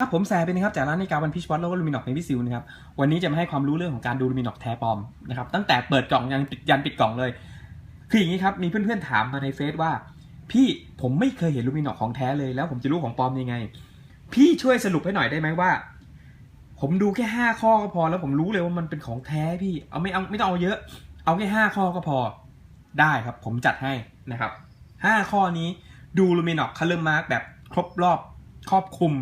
ครับผมแซเป็นนะครับจากร้านนาฬิกาวันพิชวัตแล้วก็ลูมินอกในพิซิลนะครับวันนี้จะมาให้ความรู้เรื่องของการดูลูมินอกแท้ปลอมนะครับตั้งแต่เปิดกล่องยันปิดยันปิดกล่องเลย คืออย่างนี้ครับมีเพื่อนๆถามมาในเฟซว่า พี่ผมไม่เคยเห็นลูมินอกของแท้เลยแล้วผมจะรู้ของปลอมยังไง พี่ช่วยสรุปให้หน่อยได้ไหมว่า ผมดูแค่ห้าข้อก็พอ แล้วผมรู้เลยว่ามันเป็นของแท้พี่เอาไม่เอาไม่ต้องเอาเยอะ เอาแค่ห้าข้อก็พอได้ครับ ผมจัดให้นะครับห้าข้อนี้ดูลูมินอกคัลเลอร์มาร์กแบบครบรอบครอบคลุม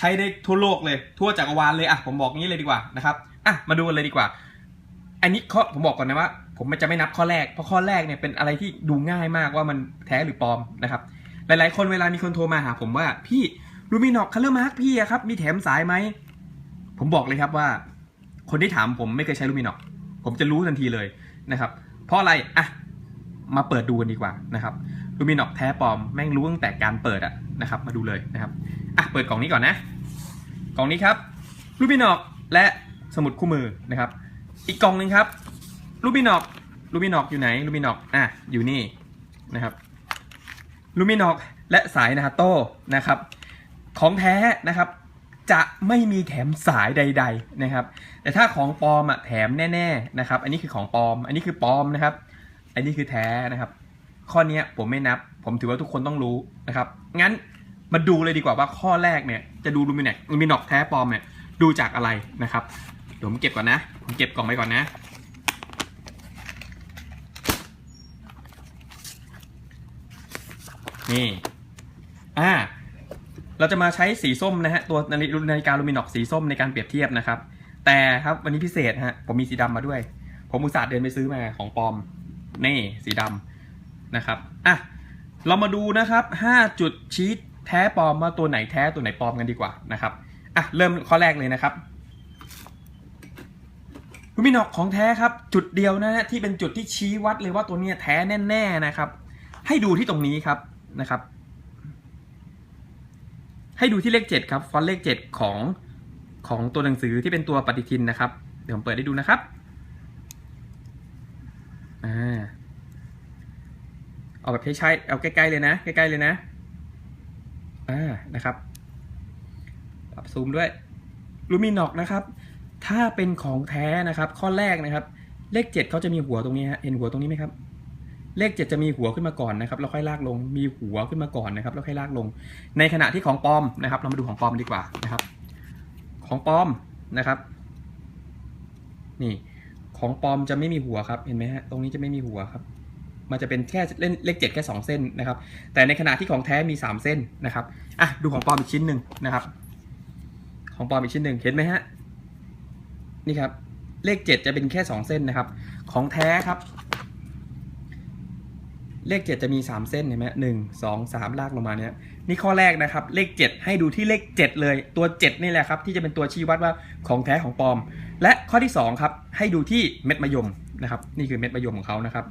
ใช้ได้ทั่วโลกเลยทั่วจักรวาลเลยอะผมบอกงี้เลยดีกว่านะครับอะมาดูกันเลยดีกว่า อันนี้ข้อผมบอกก่อนนะว่า ผมจะไม่นับข้อแรกเพราะข้อแรกเนี่ยเป็นอะไรที่ดูง่ายมากว่ามันแท้หรือปลอมนะครับหลายๆ คนเวลามีคนโทรมาหา ผมว่าพี่ลูมินอกคัลเลอร์มาร์กพี่อะครับมีแถมสายไหมผมบอกเลยครับว่า คนที่ถามผมไม่เคยใช้ลูมินอกผมจะรู้ทันทีเลยนะครับ เพราะอะไรอะมาเปิดดูกันดีกว่านะครับลูมินอกแท้ปลอมแม่งรู้ตั้งแต่การเปิดอะนะครับ มาดูเลยนะครับ อะเปิดกล่องนี้ก่อนนะ กล่องนี้ครับลูบินอกและสมุดคู่มือนะครับ อีกกล่องหนึ่งครับลูบินอกลูบินอกอยู่ไหนลูบินอกอะอยู่นี่นะครับลูบินอกและสายนาโต้นะครับ ของแท้นะครับ จะไม่มีแถมสายใด ๆนะครับ แต่ถ้าของปลอมอะแถมแน่ ๆนะครับ อันนี้คือของปลอม อันนี้คือปลอมนะครับ อันนี้คือแท้นะครับ ข้อนี้ผมไม่นับ ผมถือว่าทุกคนต้องรู้นะครับ งั้น มาดูเลยดีกว่าว่าข้อแรกเนี่ยจะดูลูมินอกลูมินอกแท้ปลอมเนี่ยดูจากอะไรนะครับเดี๋ยวผมเก็บก่อนนะ ผมเก็บกล่องไปก่อนนะนี่อ่าเราจะมาใช้สีส้มนะฮะตัวนาฬินาฬิกาลูมินอกสีส้มในการเปรียบเทียบนะครับ แต่ครับวันนี้พิเศษฮะผมมีสีดำมาด้วย ผมอุตส่าห์เดินไปซื้อมาของปลอมนี่สีดำนะครับอะเรามาดูนะครับ 5 จุดชี้ แท้ปลอมว่าตัวไหนแท้ตัวไหนปลอมกันดีกว่านะครับอะเริ่มข้อแรกเลยนะครับลูมินอกของแท้ครับจุดเดียวนะฮะที่เป็นจุดที่ชี้วัดเลยว่าตัวเนี้ยแท้แน่ๆนะครับ ให้ดูที่ตรงนี้ครับนะครับ ให้ดูที่เลขเจ็ดครับฟอนต์เลขเจ็ดของของตัวหนังสือที่เป็นตัวปฏิทินนะครับ เดี๋ยวผมเปิดให้ดูนะครับอ่าเอาแบบใช้ๆเอาใกล้ๆเลยนะใกล้ๆเลยนะ อ่านะครับปรับซูมด้วยลูมินอกนะครับ ถ้าเป็นของแท้นะครับ ข้อแรกนะครับ เลขเจ็ดเขาจะมีหัวตรงนี้ฮะเห็นหัวตรงนี้ไหมครับ เลขเจ็ดจะมีหัวขึ้นมาก่อนนะครับแล้วค่อยลากลง มีหัวขึ้นมาก่อนนะครับแล้วค่อยลากลง ในขณะที่ของปลอมนะครับ เรามาดูของปลอมดีกว่านะครับ ของปลอมนะครับ นี่ ของปลอมจะไม่มีหัวครับ เห็นไหมฮะ ตรงนี้จะไม่มีหัวครับ มันจะเป็นแค่เล่นเลขเจ็ดแค่สองเส้นนะครับ แต่ในขณะที่ของแท้มีสามเส้นนะครับอะดูของปลอมอีกชิ้นหนึ่งนะครับ ของปลอมอีกชิ้นหนึ่งเห็นไหมฮะนี่ครับ เลขเจ็ดจะเป็นแค่สองเส้นนะครับ ของแท้ครับ เลข7จะมี3เส้นเห็นไหมหนึ่งสองสามลากลงมาเนี่ยนี่ข้อแรกนะครับ เลข7ให้ดูที่เลข7เลยตัว7นี่แหละครับ ที่จะเป็นตัวชี้วัดว่าของแท้ของปลอม และข้อที่2ครับ ให้ดูที่เม็ดมะยมนะครับ นี่คือเม็ดมะยมของเขานะครับ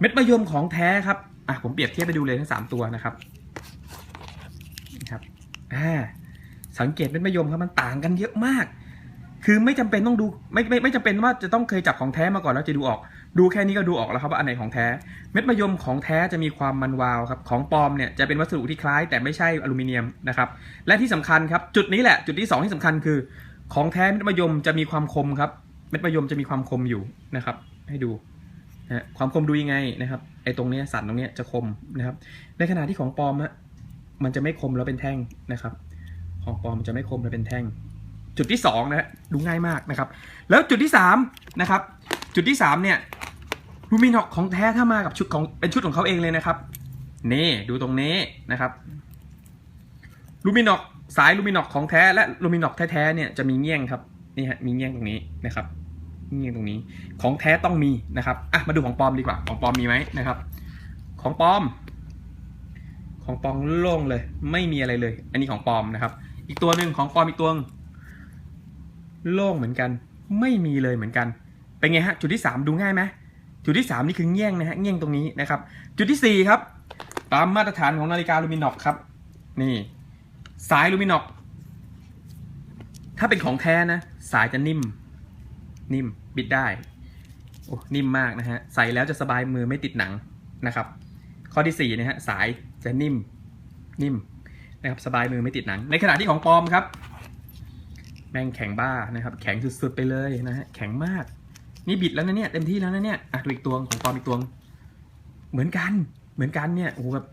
เม็ดมะยมของแท้ครับอะผมเปรียบเทียบไปดูเลยทั้ง3ตัวนะครับนะครับอ่าสังเกตเม็ดมะยมครับมันต่างกันเยอะมาก คือไม่จำเป็นต้องดูไม่ไม่ไม่จำเป็นว่าจะต้องเคยจับของแท้มาก่อนแล้วจะดูออก ดูแค่นี้ก็ดูออกแล้วครับว่าอันไหนของแท้ เม็ดมะยมของแท้จะมีความมันวาวครับของปลอมเนี่ยจะเป็นวัสดุที่คล้ายแต่ไม่ใช่อลูมิเนียมนะครับและที่สำคัญครับจุดนี้แหละจุดที่ 2 ที่สำคัญคือ ของแท้เม็ดมะยมจะมีความคมครับเม็ดมะยมจะมีความคมอยู่นะครับ ให้ดู นะความคมดูยังไงนะครับไอ้ตรงนี้สันตรงนี้จะคมนะครับ ในขณะที่ของปลอมฮะมันจะไม่คมแล้วเป็นแท่งนะครับ ของปลอมมันจะไม่คมแล้วเป็นแท่ง จุดที่2นะฮะดูง่ายมากนะครับ แล้วจุดที่3นะครับ จุดที่3เนี่ยลูมินอกของแท้ถ้ามากับชุดของเป็นชุดของเขาเองเลยนะครับนี่ดูตรงนี้นะครับลูมินอกสายลูมินอกของแท้และลูมินอกแท้ๆเนี่ยจะมีเงี้ยงครับนี่ฮะมีเงี้ยงตรงนี้นะครับ เงี้ยตรงนี้ ของแท้ต้องมีนะครับอะมาดูของปลอมดีกว่า ของปลอมมีไหมนะครับ ของปลอม ของปลอมโล่งเลย ไม่มีอะไรเลย อันนี้ของปลอมนะครับ อีกตัวหนึ่งของปลอมอีกตัวงโล่งเหมือนกัน ไม่มีเลยเหมือนกัน เป็นไงฮะ จุดที่สามดูง่ายไหมจุดที่ 3 นี่คือเงี้ยงนะฮะเงี้ยงตรงนี้นะครับ จุดที่ 4 ครับ ตามมาตรฐานของนาฬิกาลูมินอกครับ นี่ สายลูมินอกถ้าเป็นของแท้นะ สายจะนิ่ม นิ่มบิดได้โอ้นิ่มมากนะฮะใส่แล้วจะสบายมือไม่ติดหนังนะครับ ข้อที่4นะฮะสายจะนิ่มนิ่มนะครับสบายมือไม่ติดหนัง ในขณะที่ของปลอมครับ แม่งแข็งบ้านะครับ แข็งสุดๆไปเลยนะฮะแข็งมากนี่บิดแล้วนะเนี่ยเต็มที่แล้วนะเนี่ยอะดูอีกตัวของปลอมอีกตัวเหมือนกันเหมือนกันเนี่ยโอ้โหแบบ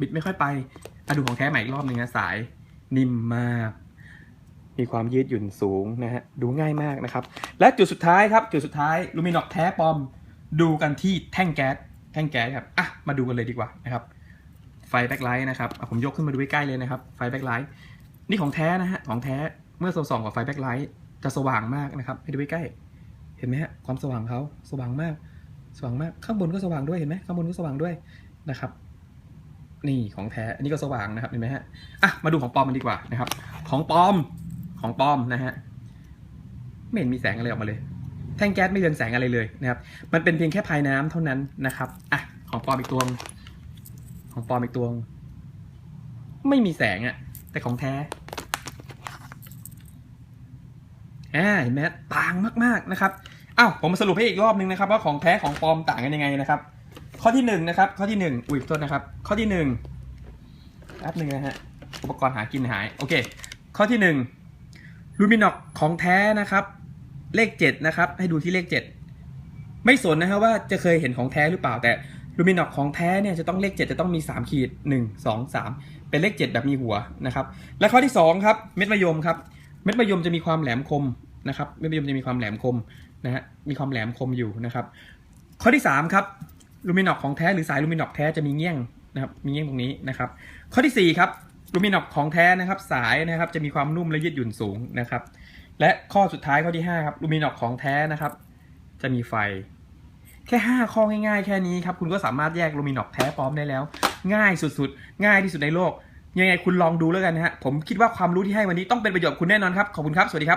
บิดไม่ค่อยไปอะดูของแท้ใหม่อีกรอบหนึ่งนะสายนิ่มมาก มีความยืดหยุ่นสูงนะฮะดูง่ายมากนะครับ และจุดสุดท้ายครับ จุดสุดท้ายลูมินอกแท้ปลอมดูกันที่แท่งแก๊สแท่งแก๊สครับอะมาดูกันเลยดีกว่านะครับ ไฟแบ็คไลท์นะครับอะผมยกขึ้นมาดูใกล้ๆเลยนะครับ ไฟแบ็คไลท์นี่ของแท้นะฮะของแท้เมื่อส่องกับไฟแบ็คไลท์จะสว่างมากนะครับให้ดูใกล้เห็นไหมฮะความสว่างเขาสว่างมาก สว่างมากข้างบนก็สว่างด้วยเห็นไหมข้างบนก็สว่างด้วยนะครับ นี่ของแท้อันนี้ก็สว่างนะครับเห็นไหมฮะอะมาดูของปลอมมันดีกว่านะครับ ของปลอม ของปลอมนะฮะไม่เห็นมีแสงอะไรออกมาเลย แท่งแก๊สไม่เรืองแสงอะไรเลยนะครับ มันเป็นเพียงแค่ภายน้ำเท่านั้นนะครับอะของปลอมอีกตัวของปลอมอีกตัวไม่มีแสงอะแต่ของแท้อ่าเห็นไหมต่างมากๆนะครับอ้าวผมมาสรุปให้อีกรอบนึงนะครับว่าของแท้ของปลอมต่างกันยังไงนะครับ ข้อที่หนึ่งนะครับ ข้อที่หนึ่งอุ้ยโทษนะครับ ข้อที่หนึ่งแป๊บหนึ่งนะฮะอุปกรณ์หากินหายโอเค ข้อที่หนึ่ง ลูมินอกของแท้นะครับ เลขเจ็ดนะครับ ให้ดูที่เลขเจ็ดไม่สนนะครับว่าจะเคยเห็นของแท้หรือเปล่าแต่ลูมินอกของแท้เนี่ยจะต้องเลขเจ็ดจะต้องมีสามขีดหนึ่งสองสามเป็นเลขเจ็ดแบบมีหัวนะครับ และข้อที่สองครับ เม็ดมะยมครับ เม็ดมะยมจะมีความแหลมคมนะครับ เม็ดมะยมจะมีความแหลมคมนะฮะ มีความแหลมคมอยู่นะครับ ข้อที่สามครับ ลูมินอกของแท้หรือสายลูมินอกแท้จะมีเงี้ยงนะครับ มีเงี้ยงตรงนี้นะครับ ข้อที่สี่ครับ ลูมินอกของแท้นะครับสายนะครับจะมีความนุ่มและยืดหยุ่นสูงนะครับ และข้อสุดท้ายข้อที่5ครับลูมินอกของแท้นะครับ จะมีไฟ แค่ 5 ข้อง่ายๆ แค่นี้ครับคุณก็สามารถแยกลูมินอกแท้ปลอมได้แล้ว ง่ายสุดๆ ง่ายที่สุดในโลก ยังไงคุณลองดูแล้วกันนะฮะผมคิดว่าความรู้ที่ให้วันนี้ต้องเป็นประโยชน์คุณแน่นอนครับขอบคุณครับสวัสดีครับ